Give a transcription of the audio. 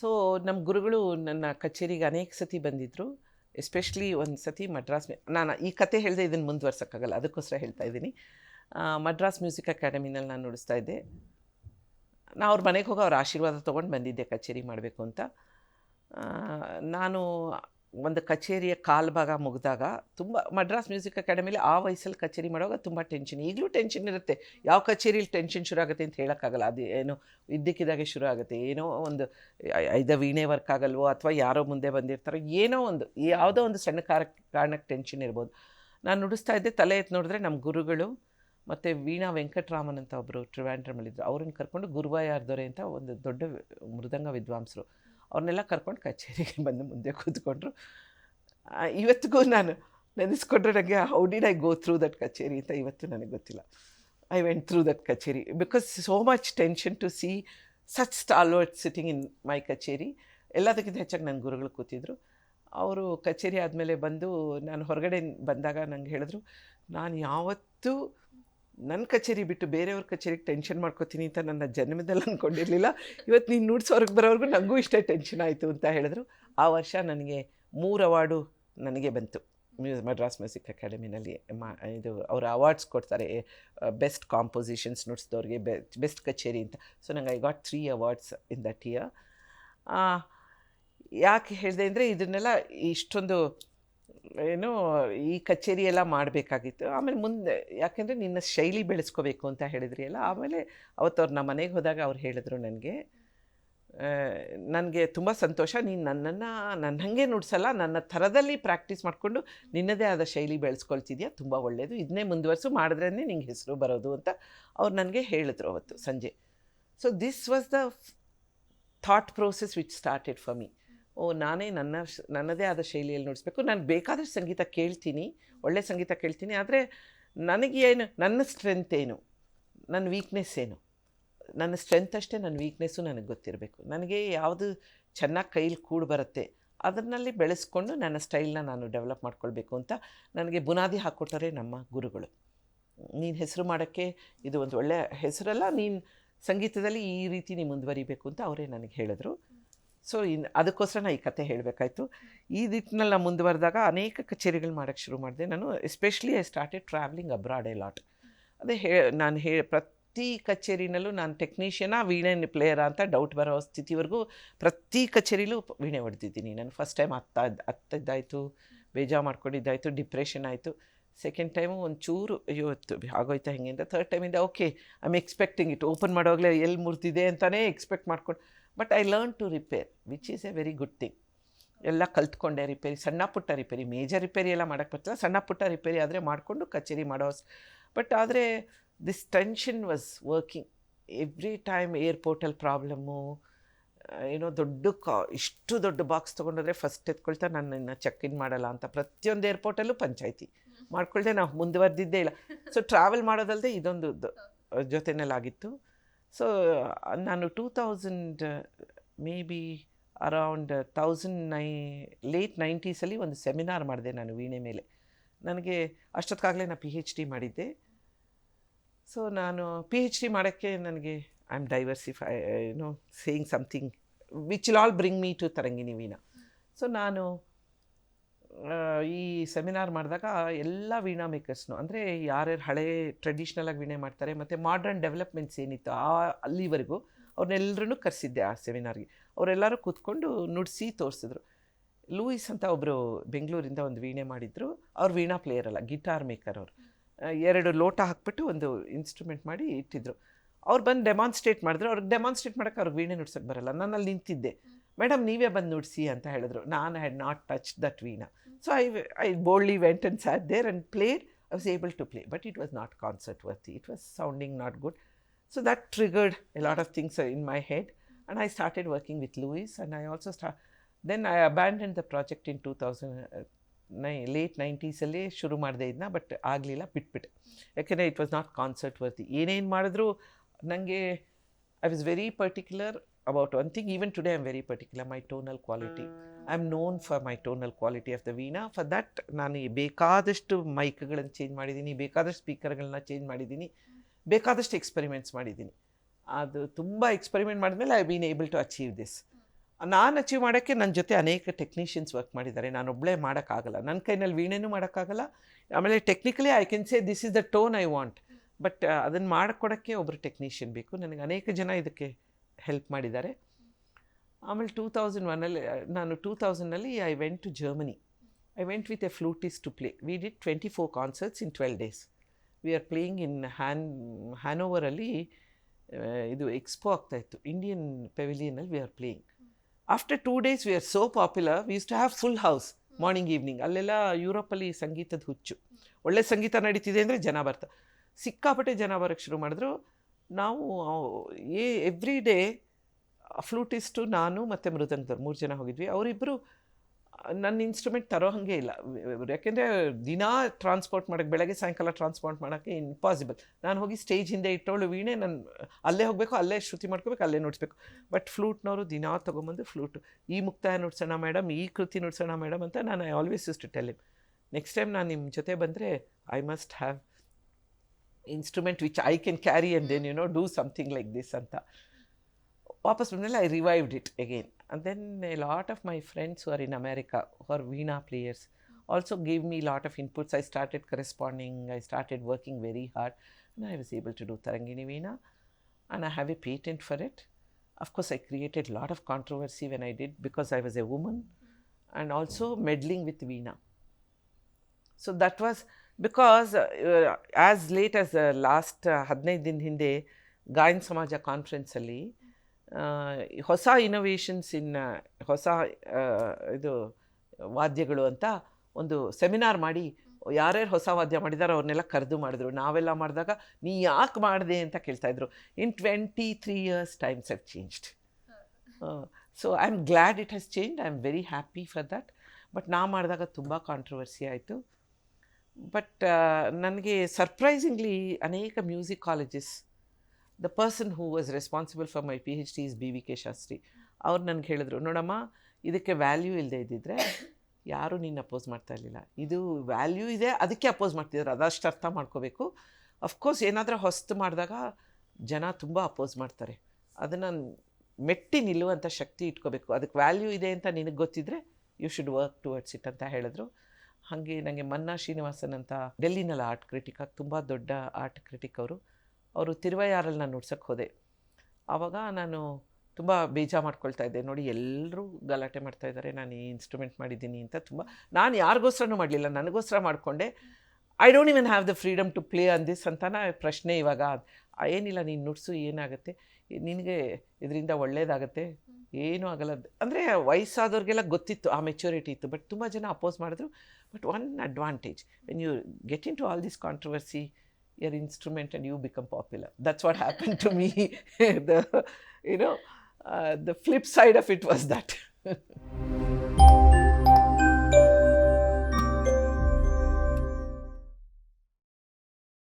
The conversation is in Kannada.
ಸೊ ನಮ್ಮ ಗುರುಗಳು ನನ್ನ ಕಚೇರಿಗೆ ಅನೇಕ ಸತಿ ಬಂದಿದ್ದರು ಎಸ್ಪೆಷಲಿ ಒಂದು ಸತಿ ಮಡ್ರಾಸ್ ನಾನು ಈ ಕತೆ ಹೇಳಿದೆ ಇದನ್ನು ಮುಂದುವರ್ಸೋಕ್ಕಾಗಲ್ಲ, ಅದಕ್ಕೋಸ್ಕರ ಹೇಳ್ತಾ ಇದ್ದೀನಿ. ಮಡ್ರಾಸ್ ಮ್ಯೂಸಿಕ್ ಅಕಾಡೆಮಿನಲ್ಲಿ ನಾನು ನುಡಿಸ್ತಾ ಇದ್ದೆ. ನಾ ಅವ್ರ ಮನೆಗೆ ಹೋಗಿ ಅವ್ರ ಆಶೀರ್ವಾದ ತೊಗೊಂಡು ಬಂದಿದ್ದೆ ಕಚೇರಿ ಮಾಡಬೇಕು ಅಂತ. ನಾನು ಒಂದು ಕಚೇರಿಯ ಕಾಲು ಭಾಗ ಮುಗಿದಾಗ ತುಂಬ ಮಡ್ರಾಸ್ ಮ್ಯೂಸಿಕ್ ಅಕಾಡೆಮಿಲಿ ಆ ವಯಸ್ಸಲ್ಲಿ ಕಚೇರಿ ಮಾಡುವಾಗ ತುಂಬ ಟೆನ್ಷನ್ ಈಗಲೂ ಟೆನ್ಷನ್ ಇರುತ್ತೆ. ಯಾವ ಕಚೇರಿಲಿ ಟೆನ್ಷನ್ ಶುರು ಆಗುತ್ತೆ ಅಂತ ಹೇಳೋಕ್ಕಾಗಲ್ಲ. ಅದು ಏನು ಇದ್ದಕ್ಕಿದ್ದಾಗೆ ಶುರು ಆಗುತ್ತೆ. ಏನೋ ಒಂದು ಐದ ವೀಣೆ ವರ್ಕ್ ಆಗಲ್ವೋ ಅಥವಾ ಯಾರೋ ಮುಂದೆ ಬಂದಿರ್ತಾರೋ ಏನೋ ಒಂದು, ಯಾವುದೋ ಒಂದು ಸಣ್ಣ ಕಾರ ಕಾರಣಕ್ಕೆ ಟೆನ್ಷನ್ ಇರ್ಬೋದು. ನಾನು ನುಡಿಸ್ತಾ ಇದ್ದೆ, ತಲೆ ಎತ್ತು ನೋಡಿದ್ರೆ ನಮ್ಮ ಗುರುಗಳು ಮತ್ತು ವೀಣಾ ವೆಂಕಟರಾಮನ್ ಅಂತ ಒಬ್ಬರು ಟ್ರಿವ್ಯಾಂಡ್ರಮಲ್ಲಿದ್ದರು ಅವ್ರನ್ನ ಕರ್ಕೊಂಡು ಗುರುವಾಯಾರ್ದೊರೆ ಅಂತ ಒಂದು ದೊಡ್ಡ ಮೃದಂಗ ವಿದ್ವಾಂಸರು. ಅವ್ರನ್ನೆಲ್ಲ ಕರ್ಕೊಂಡು ಕಚೇರಿಗೆ ಬಂದು ಮುಂದೆ ಕೂತ್ಕೊಂಡ್ರು. ಇವತ್ತಿಗೂ ನಾನು ನೆನೆಸ್ಕೊಂಡ್ರೆ ನನಗೆ how did I go through that kacheri? ಅಂತ ಇವತ್ತು ನನಗೆ ಗೊತ್ತಿಲ್ಲ. I went through that kacheri because so much tension to see such stalwart sitting in my kacheri. ಎಲ್ಲದಕ್ಕಿಂತ ಹೆಚ್ಚಾಗಿ ನನ್ನ ಗುರುಗಳು ಕೂತಿದ್ರು. ಅವರು ಕಚೇರಿ ಆದಮೇಲೆ ಬಂದು ನಾನು ಹೊರಗಡೆ ಬಂದಾಗ ನಂಗೆ ಹೇಳಿದ್ರು, ನಾನು ಯಾವತ್ತೂ ನನ್ನ ಕಚೇರಿ ಬಿಟ್ಟು ಬೇರೆಯವ್ರ ಕಚೇರಿಗೆ ಟೆನ್ಷನ್ ಮಾಡ್ಕೋತೀನಿ ಅಂತ ನನ್ನ ಜನ್ಮದಲ್ಲಿ ಅಂದ್ಕೊಂಡಿರಲಿಲ್ಲ ಇವತ್ತು ನೀನು ನುಡ್ಸೋರ್ಗೆ ಬರೋವರೆಗೂ ನನಗೂ ಇಷ್ಟೇ ಟೆನ್ಷನ್ ಆಯಿತು ಅಂತ ಹೇಳಿದ್ರು. ಆ ವರ್ಷ ನನಗೆ ಮೂರು ಅವಾರ್ಡು ನನಗೆ ಬಂತು. ಮ್ಯೂಸ್ ಮಡ್ರಾಸ್ ಮ್ಯೂಸಿಕ್ ಅಕಾಡೆಮಿನಲ್ಲಿ ಮಾ, ಇದು ಅವರು ಅವಾರ್ಡ್ಸ್ ಕೊಡ್ತಾರೆ. ಬೆಸ್ಟ್ ಕಾಂಪೋಸಿಷನ್ಸ್ ನುಡಿಸಿದವ್ರಿಗೆ ಬೆ ಬೆಸ್ಟ್ ಕಚೇರಿ ಅಂತ. ಸೊ ನಂಗೆ I got three awards in that year ಯಾಕೆ ಹೇಳಿದೆ ಅಂದರೆ ಇದನ್ನೆಲ್ಲ ಇಷ್ಟೊಂದು ಏನು ಈ ಕಚೇರಿ ಎಲ್ಲ ಮಾಡಬೇಕಾಗಿತ್ತು. ಆಮೇಲೆ ಮುಂದೆ ಯಾಕೆಂದರೆ ನಿನ್ನ ಶೈಲಿ ಬೆಳೆಸ್ಕೋಬೇಕು ಅಂತ ಹೇಳಿದ್ರಿ ಅಲ್ಲ ಆಮೇಲೆ ಅವತ್ತು ಅವ್ರು ನಮ್ಮ ಮನೆಗೆ ಹೋದಾಗ ಅವ್ರು ಹೇಳಿದ್ರು ನನಗೆ ನನಗೆ ತುಂಬ ಸಂತೋಷ, ನೀನು ನನ್ನನ್ನು ನನ್ನ ಹಾಗೆ ನುಡ್ಸಲ್ಲ, ನನ್ನ ಥರದಲ್ಲಿ ಪ್ರಾಕ್ಟೀಸ್ ಮಾಡಿಕೊಂಡು ನಿನ್ನದೇ ಆದ ಶೈಲಿ ಬೆಳೆಸ್ಕೊಳ್ತಿದ್ಯಾ, ತುಂಬ ಒಳ್ಳೆಯದು ಇದನ್ನೇ ಮುಂದುವರಿಸು ಮಾಡಿದ್ರೇ ನಿಂಗೆ ಹೆಸರು ಬರೋದು, ಅಂತ ಅವ್ರು ನನಗೆ ಹೇಳಿದ್ರು ಅವತ್ತು ಸಂಜೆ. So this was the thought process which started for me ಓ, ನಾನೇ ನನ್ನ ನನ್ನದೇ ಆದ ಶೈಲಿಯಲ್ಲಿ ನುಡಿಸ್ಬೇಕು. ನಾನು ಬೇಕಾದಷ್ಟು ಸಂಗೀತ ಕೇಳ್ತೀನಿ, ಒಳ್ಳೆ ಸಂಗೀತ ಕೇಳ್ತೀನಿ, ಆದರೆ ನನಗೇನು ನನ್ನ ಸ್ಟ್ರೆಂತ್ ಏನು? ನನ್ನ ವೀಕ್ನೆಸ್ ಏನು? ನನ್ನ ಸ್ಟ್ರೆಂತ್ ಅಷ್ಟೇ, ನನ್ನ ವೀಕ್ನೆಸ್ಸು ನನಗೆ ಗೊತ್ತಿರಬೇಕು. ನನಗೆ ಯಾವುದು ಚೆನ್ನಾಗಿ ಕೈಲಿ ಕೂಡಿ ಬರುತ್ತೆ ಅದರಲ್ಲಿ ಬೆಳೆಸ್ಕೊಂಡು ನನ್ನ ಸ್ಟೈಲ್ನ ನಾನು ಡೆವಲಪ್ ಮಾಡ್ಕೊಳ್ಬೇಕು ಅಂತ ನನಗೆ ಬುನಾದಿ ಹಾಕ್ಕೊಟ್ಟರೆ ನಮ್ಮ ಗುರುಗಳು. ನೀನು ಹೆಸರು ಮಾಡೋಕ್ಕೆ ಇದು ಒಂದು ಒಳ್ಳೆಯ ಹೆಸರಲ್ಲ, ನೀನು ಸಂಗೀತದಲ್ಲಿ ಈ ರೀತಿ ನೀ ಮುಂದುವರಿಬೇಕು ಅಂತ ಅವರೇ ನನಗೆ ಹೇಳಿದ್ರು. ಸೊ ಇನ್ನು ಅದಕ್ಕೋಸ್ಕರ ನಾನು ಈ ಕತೆ ಹೇಳಬೇಕಾಯ್ತು. ಈ ನಿಟ್ಟಿನಲ್ಲಿ ನಾನು ಮುಂದುವರೆದಾಗ ಅನೇಕ ಕಚೇರಿಗಳು ಮಾಡೋಕ್ಕೆ ಶುರು ಮಾಡಿದೆ. ನಾನು especially I started travelling abroad a lot ಅದೇ ಹೇ, ನಾನು ಹೇ, ಪ್ರತಿ ಕಚೇರಿನಲ್ಲೂ ನಾನು ಟೆಕ್ನಿಷಿಯನ್ನ ವೀಣೆ ಪ್ಲೇಯರ ಅಂತ ಡೌಟ್ ಬರೋ ಸ್ಥಿತಿವರೆಗೂ ಪ್ರತಿ ಕಚೇರಿಲೂ ವೀಣೆ ಹೊಡೆದಿದ್ದೀನಿ. ನಾನು ಫಸ್ಟ್ ಟೈಮ್ ಹತ್ತ ಹತ್ತದ್ದಾಯಿತು ಬೇಜಾರು ಮಾಡ್ಕೊಂಡಿದ್ದಾಯಿತು ಡಿಪ್ರೆಷನ್ ಆಯಿತು. ಸೆಕೆಂಡ್ ಟೈಮು ಒಂಚೂರು ಇವತ್ತು ಆಗೋಯ್ತಾ ಹೆಂಗೆ ಅಂತ. Third ಟೈಮಿಂದ okay I am expecting it open ಮಾಡೋವಾಗಲೇ ಎಲ್ಲಿ ಮುರಿದಿದೆ ಅಂತಲೇ ಎಕ್ಸ್ಪೆಕ್ಟ್ ಮಾಡ್ಕೊಂಡು but I learn to repair which is a very good thing ಎಲ್ಲ ಕಲ್ತ್ಕೊಂಡೆ ರಿಪೇರಿ ಸಣ್ಣ ಪುಟ್ಟ ರಿಪೇರಿ ಮೇಜರ್ ರಿಪೇರಿ ಎಲ್ಲ ಮಾಡೋಕ್ಕೆ ಬರ್ತಿಲ್ಲ ಸಣ್ಣ ಪುಟ್ಟ ರಿಪೇರಿ ಆದರೆ ಮಾಡಿಕೊಂಡು ಕಚೇರಿ ಮಾಡೋ ಬಟ್ ಆದರೆ this tension was working every time ಏರ್ಪೋರ್ಟಲ್ಲಿ problem ಏನೋ ದೊಡ್ಡ ಕಾ ಇಷ್ಟು ದೊಡ್ಡ ಬಾಕ್ಸ್ ತೊಗೊಂಡೋದ್ರೆ ಫಸ್ಟ್ ಎತ್ಕೊಳ್ತಾ ನಾನು ಇನ್ನು ಚೆಕ್ ಇನ್ ಮಾಡಲ್ಲ ಅಂತ ಪ್ರತಿಯೊಂದು ಏರ್ಪೋರ್ಟಲ್ಲೂ ಪಂಚಾಯಿತಿ. ಮಾಡ್ಕೊಳ್ದೆ ನಾವು ಮುಂದುವರೆದಿದ್ದೇ ಇಲ್ಲ. ಸೊ ಟ್ರಾವೆಲ್ ಮಾಡೋದಲ್ಲದೆ ಇದೊಂದು ಜೊತೆಯಲ್ಲಾಗಿತ್ತು ಜೊತೆನಲ್ಲಾಗಿತ್ತು. ಸೊ ನಾನು two thousand may be around thousand ನೈ ಲೇಟ್ ನೈಂಟೀಸಲ್ಲಿ ಒಂದು ಸೆಮಿನಾರ್ ಮಾಡಿದೆ ನಾನು ವೀಣೆ ಮೇಲೆ. ನನಗೆ ಅಷ್ಟೊತ್ತಿಗಾಗಲೇ ನಾನು ಪಿ ಹೆಚ್ ಡಿ ಮಾಡಿದ್ದೆ. ಸೊ ನಾನು ಪಿ ಹೆಚ್ ಡಿ ಮಾಡೋಕ್ಕೆ ನನಗೆ I am diversify no saying something which will all bring me to Tarangini veena so ನಾನು ಈ ಸೆಮಿನಾರ್ ಮಾಡಿದಾಗ ಎಲ್ಲ ವೀಣಾ ಮೇಕರ್ಸ್ನು ಅಂದರೆ ಯಾರ್ಯಾರು ಹಳೆ ಟ್ರೆಡಿಷ್ನಲಾಗಿ ವೀಣೆ ಮಾಡ್ತಾರೆ, ಮತ್ತು ಮಾಡ್ರನ್ ಡೆವಲಪ್ಮೆಂಟ್ಸ್ ಏನಿತ್ತು ಆ, ಅಲ್ಲಿವರೆಗೂ ಅವ್ರನ್ನೆಲ್ಲರೂ ಕರೆಸಿದ್ದೆ ಆ ಸೆಮಿನಾರ್ಗೆ. ಅವರೆಲ್ಲರೂ ಕೂತ್ಕೊಂಡು ನುಡಿಸಿ ತೋರಿಸಿದ್ರು. ಲೂಯಿಸ್ ಅಂತ ಒಬ್ಬರು ಬೆಂಗಳೂರಿಂದ ಒಂದು ವೀಣೆ ಮಾಡಿದ್ರು. ಅವ್ರು ವೀಣಾ ಪ್ಲೇಯರ್ ಅಲ್ಲ ಗಿಟಾರ್ ಮೇಕರ್ ಅವರು. ಎರಡು ಲೋಟ ಹಾಕ್ಬಿಟ್ಟು ಒಂದು ಇನ್ಸ್ಟ್ರೂಮೆಂಟ್ ಮಾಡಿ ಇಟ್ಟಿದ್ರು. ಅವ್ರು ಬಂದು ಡೆಮಾನ್ಸ್ಟ್ರೇಟ್ ಮಾಡಿದ್ರು. ಅವ್ರಿಗೆ ಡೆಮಾನ್ಸ್ಟ್ರೇಟ್ ಮಾಡೋಕ್ಕೆ ಅವ್ರಿಗೆ ವೀಣೆ ನುಡ್ಸೋಕ್ಕೆ ಬರಲ್ಲ. ನಾನು ಅಲ್ಲಿ ನಿಂತಿದ್ದೆ. ಮೇಡಮ್ ನೀವೇ ಬಂದು ನುಡಿಸಿ ಅಂತ ಹೇಳಿದ್ರು. ನಾನು had not touch that veena so I I boldly went and sat there and played I was able to play but it was not concert worthy it was sounding not good so that triggered a lot of things in my head and I started working with Louis Louis and I also start then I abandoned the project in 2000 ನೈ ಲೇಟ್ ನೈಂಟೀಸಲ್ಲಿ ಶುರು ಮಾಡಿದೆ ಇದನ್ನ ಬಟ್ ಆಗಲಿಲ್ಲ ಬಿಟ್ಬಿಟ್ಟೆ. ಯಾಕೆಂದರೆ it was not concert worthy ಏನೇನು ಮಾಡಿದ್ರು ನನಗೆ was very particular about one thing even today I am very particular my tonal quality I am known for my tonal quality of the veena for that ನಾನು ಬೇಕಾದಷ್ಟು ಮೈಕ್ಗಳನ್ನು ಚೇಂಜ್ ಮಾಡಿದ್ದೀನಿ ಬೇಕಾದಷ್ಟು ಸ್ಪೀಕರ್ಗಳನ್ನ ಚೇಂಜ್ ಮಾಡಿದ್ದೀನಿ ಬೇಕಾದಷ್ಟು ಎಕ್ಸ್ಪೆರಿಮೆಂಟ್ಸ್ ಮಾಡಿದ್ದೀನಿ. ಅದು ತುಂಬ ಎಕ್ಸ್ಪೆರಿಮೆಂಟ್ ಮಾಡಿದ್ಮೇಲೆ I been able to achieve this ನಾನು ಅಚೀವ್ ಮಾಡೋಕ್ಕೆ ನನ್ನ ಜೊತೆ ಅನೇಕ ಟೆಕ್ನಿಷಿಯನ್ಸ್ ವರ್ಕ್ ಮಾಡಿದ್ದಾರೆ. ನಾನು ಒಬ್ಬಳೇ ಮಾಡೋಕ್ಕಾಗಲ್ಲ. ನನ್ನ ಕೈನಲ್ಲಿ ವೀಣೆನೂ ಮಾಡೋಕ್ಕಾಗಲ್ಲ. ಆಮೇಲೆ technically I can say this is the tone I want but ಅದನ್ನು ಮಾಡಿಕೊಡೋಕ್ಕೆ ಒಬ್ಬರು ಟೆಕ್ನಿಷಿಯನ್ ಬೇಕು. ನನಗೆ ಅನೇಕ ಜನ ಇದಕ್ಕೆ ಹೆಲ್ಪ್ ಮಾಡಿದ್ದಾರೆ. ಆಮೇಲೆ ಟೂ ತೌಸಂಡ್ ಒನ್ನಲ್ಲಿ ನಾನು two ತೌಸಂಡ್ನಲ್ಲಿ I went to Germany. I went with a flutist to play. We did twenty four concerts in twelve days. We are playing in ಹ್ಯಾನ್ ಹ್ಯಾನೋವರಲ್ಲಿ ಇದು ಎಕ್ಸ್ಪೋ ಆಗ್ತಾಯಿತ್ತು Indian ಪೆವಿಲಿಯನಲ್ಲಿ we are playing. After two days we are so popular. We use to have full house morning evening. ಅಲ್ಲೆಲ್ಲ ಯುರೋಪಲ್ಲಿ ಸಂಗೀತದ ಹುಚ್ಚು. ಒಳ್ಳೆ ಸಂಗೀತ ನಡೀತಿದೆ ಅಂದರೆ ಜನ ಬರ್ತಾರೆ ಸಿಕ್ಕಾಪಟ್ಟೆ ಜನ ಬರೋಕ್ಕೆ ಶುರು ಮಾಡಿದ್ರು. ನಾವು ಏ ಎವ್ರಿ ಡೇ ಫ್ಲೂಟಿಸ್ಟು ನಾನು ಮತ್ತು ಮೃದಂಗದವ್ರು ಮೂರು ಜನ ಹೋಗಿದ್ವಿ. ಅವರಿಬ್ಬರು ನನ್ನ ಇನ್ಸ್ಟ್ರೂಮೆಂಟ್ ತರೋ ಹಾಗೆ ಇಲ್ಲ. ಯಾಕೆಂದರೆ ದಿನಾ ಟ್ರಾನ್ಸ್ಪೋರ್ಟ್ ಮಾಡೋಕ್ಕೆ ಬೆಳಗ್ಗೆ ಸಾಯಂಕಾಲ ಟ್ರಾನ್ಸ್ಪೋರ್ಟ್ ಮಾಡೋಕ್ಕೆ ಇಂಪಾಸಿಬಲ್ ನಾನು ಹೋಗಿ ಸ್ಟೇಜ್ ಹಿಂದೆ ಇಟ್ಟೋಳು ವೀಣೆ, ನಾನು, ಅಲ್ಲೇ ಹೋಗಬೇಕು, ಅಲ್ಲೇ ಶ್ರುತಿ ಮಾಡ್ಕೋಬೇಕು, ಅಲ್ಲೇ ನುಡಿಸ್ಬೇಕು. ಬಟ್ ಫ್ಲೂಟ್ನವರು ದಿನಾ ತೊಗೊಂಬಂದು ಫ್ಲೂಟು ಈ ಮುಕ್ತಾಯ ನುಡ್ಸೋಣ ಮೇಡಮ್ ಈ ಕೃತಿ ನುಡ್ಸೋಣ ಮೇಡಮ್ ಅಂತ ನಾನು I always is to tell him next time ನಾನು ನಿಮ್ಮ ಜೊತೆ ಬಂದರೆ I must have Instrument which I can carry and then you know do something like this ಅಂತ ವಾಪಸ್ ಬಂದಮೇಲೆ I revived it again and then a lot of my friends who are in America, who are Veena players, also gave me a lot of inputs. I started corresponding, I started working very hard, and I was able to do Tarangini Veena, and I have a patent for it. Of course, I created a lot of controversy when I did because I was a woman, and also meddling with Veena. So that was because as late as last ಹದಿನೈದು ದಿನ ಹಿಂದೆ ಗಾಯನ್ ಸಮಾಜ ಕಾನ್ಫರೆನ್ಸಲ್ಲಿ ಹೊಸ ಇನೋವೇಷನ್ಸ್ ಇನ್ ಹೊಸ ಇದು ವಾದ್ಯಗಳು ಅಂತ ಒಂದು ಸೆಮಿನಾರ್ ಮಾಡಿ ಯಾರ್ಯಾರು ಹೊಸ ವಾದ್ಯ ಮಾಡಿದಾರೋ ಅವ್ರನ್ನೆಲ್ಲ ಕರೆದು ಮಾಡಿದ್ರು. ನಾವೆಲ್ಲ ಮಾಡಿದಾಗ ನೀ ಯಾಕೆ ಮಾಡಿದೆ? ಅಂತ ಕೇಳ್ತಾಯಿದ್ರು in twenty three years times have changed so I am glad it has change I am very happy for that but ನಾ ಮಾಡಿದಾಗ ತುಂಬ ಕಾಂಟ್ರವರ್ಸಿ ಆಯಿತು. ಬಟ್ ನನಗೆ ಸರ್ಪ್ರೈಸಿಂಗ್ಲಿ ಅನೇಕ music colleges the person who was responsible for my P H D is B V K Shastri ಅವ್ರು ನನಗೆ ಹೇಳಿದ್ರು, ನೋಡಮ್ಮ, ಇದಕ್ಕೆ ವ್ಯಾಲ್ಯೂ ಇಲ್ಲದೆ ಇದ್ದಿದ್ರೆ ಯಾರೂ ನೀನು ಅಪೋಸ್ ಮಾಡ್ತಾ ಇರಲಿಲ್ಲ. ಇದು ವ್ಯಾಲ್ಯೂ ಇದೆ, ಅದಕ್ಕೆ ಅಪೋಸ್ ಮಾಡ್ತಿದ್ರು. ಅದಷ್ಟು ಅರ್ಥ ಮಾಡ್ಕೋಬೇಕು. ಅಫ್ಕೋರ್ಸ್ ಏನಾದರೂ ಹೊಸ್ತು ಮಾಡಿದಾಗ ಜನ ತುಂಬ ಅಪೋಸ್ ಮಾಡ್ತಾರೆ. ಅದನ್ನು ಮೆಟ್ಟಿ ನಿಲ್ಲುವಂಥ ಶಕ್ತಿ ಇಟ್ಕೋಬೇಕು. ಅದಕ್ಕೆ ವ್ಯಾಲ್ಯೂ ಇದೆ ಅಂತ ನಿನಗೆ ಗೊತ್ತಿದ್ದರೆ you should work towards it ಅಂತ ಹೇಳಿದ್ರು. ಹಾಗೆ ನನಗೆ ಮನ್ನಾ ಶ್ರೀನಿವಾಸನ್ ಅಂತ ಡೆಲ್ಲಿನಲ್ಲಿ ಆರ್ಟ್ ಕ್ರಿಟಿಕ್ ಆಗಿ ತುಂಬ ದೊಡ್ಡ ಆರ್ಟ್ ಕ್ರಿಟಿಕ್ ಅವರು. ಅವರು ತಿರುವಯಾರಲ್ಲಿ ನಾನು ನುಡ್ಸೋಕ್ಕೆ ಹೋದೆ. ಆವಾಗ ನಾನು ತುಂಬ ಬೇಜಾರು ಮಾಡ್ಕೊಳ್ತಾ ಇದ್ದೆ. ನೋಡಿ ಎಲ್ಲರೂ ಗಲಾಟೆ ಮಾಡ್ತಾ ಇದ್ದಾರೆ ನಾನು ಈ ಇನ್ಸ್ಟ್ರೂಮೆಂಟ್ ಮಾಡಿದ್ದೀನಿ ಅಂತ ತುಂಬ. ನಾನು ಯಾರಿಗೋಸ್ಕರನೂ ಮಾಡಲಿಲ್ಲ. ನನಗೋಸ್ಕರ ಮಾಡಿಕೊಂಡೆ. I don't even have the freedom to play on this ಅಂತ ಪ್ರಶ್ನೆ ಇವಾಗ. ಏನಿಲ್ಲ, ನೀನು ನುಡ್ಸು, ಏನಾಗುತ್ತೆ? ನಿನಗೆ ಇದರಿಂದ ಒಳ್ಳೇದಾಗತ್ತೆ. ಏನೂ ಆಗಲ್ಲ ಅಂದರೆ ವಯಸ್ಸಾದವ್ರಿಗೆಲ್ಲ ಗೊತ್ತಿತ್ತು ಆ ಮೆಚುರಿಟಿ ಇತ್ತು ಬಟ್ ತುಂಬ ಜನ ಅಪೋಸ್ ಮಾಡಿದ್ರು but one advantage when you get into all this controversy and you become popular. That's what happened to me. the, you know, uh, the flip side of it was that.